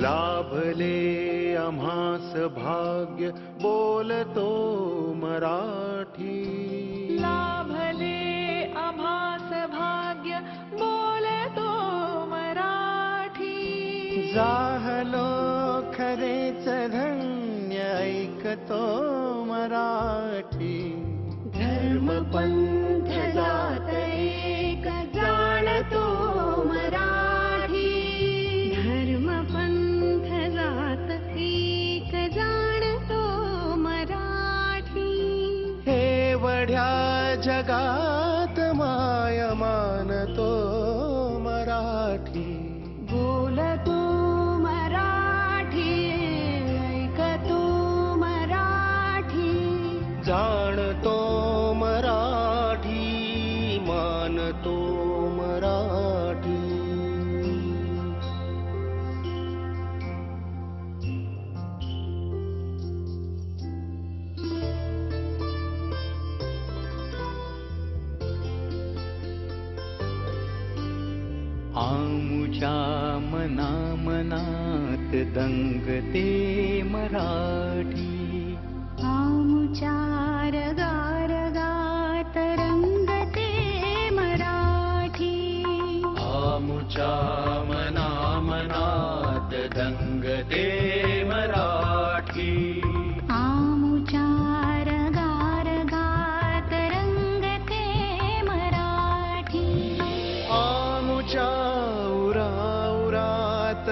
लाभले अभास भाग्य बोलतो मराठी। लाभले अभा भाग्य बोलतो मराठी। जाहलो खरेच धन्य ऐकतो मराठी। धर्मपन्थ जात एक जाणतो जगा मु मना मराठी तङ्गते मराठ। चारगारगात रङ्गते मराठी। आ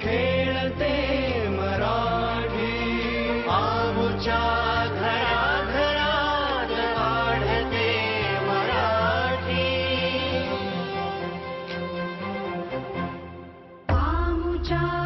खेलते मराठी। आमुचा घरा घरात पाढते मराठी। मुलामुरा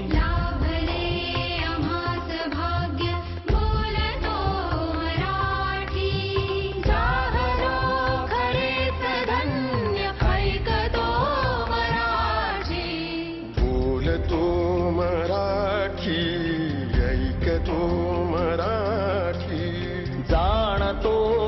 जाणतो